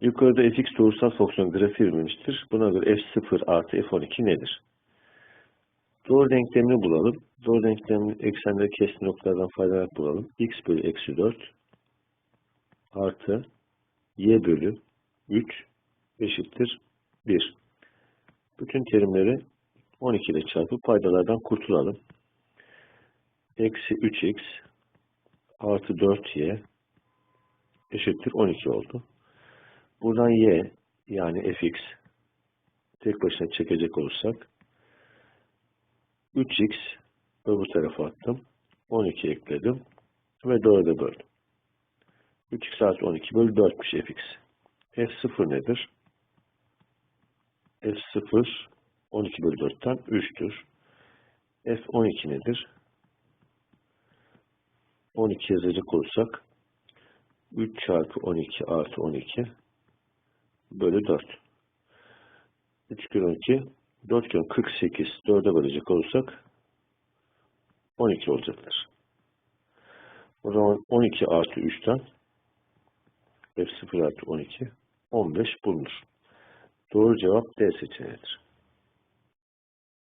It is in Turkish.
Yukarıda fx doğrusal fonksiyon grafiği verilmiştir. Buna göre f0 artı f12 nedir? Doğru denklemini bulalım. Doğru denklemin eksenleri keskin noktalardan faydalanarak bulalım. x bölü eksi 4 artı y bölü 3 eşittir 1. Bütün terimleri 12 ile çarpıp paydalardan kurtulalım. Eksi 3x artı 4y eşittir 12 oldu. Buradan y yani fx tek başına çekecek olursak 3x öbür tarafa attım. 12 ekledim ve 4'e böldüm. 3x artı 12 bölü 4'müş fx. f0 nedir? f0 12 bölü 4'ten 3'tür. f12 nedir? 12 yazacak olursak 3 çarpı 12 artı 12 bölü 4. 3 kere 12 4 kere 48 4'e bölecek olursak 12 olacaktır. O zaman 12 artı 3'ten F0 artı 12 15 bulunur. Doğru cevap D seçeneğidir.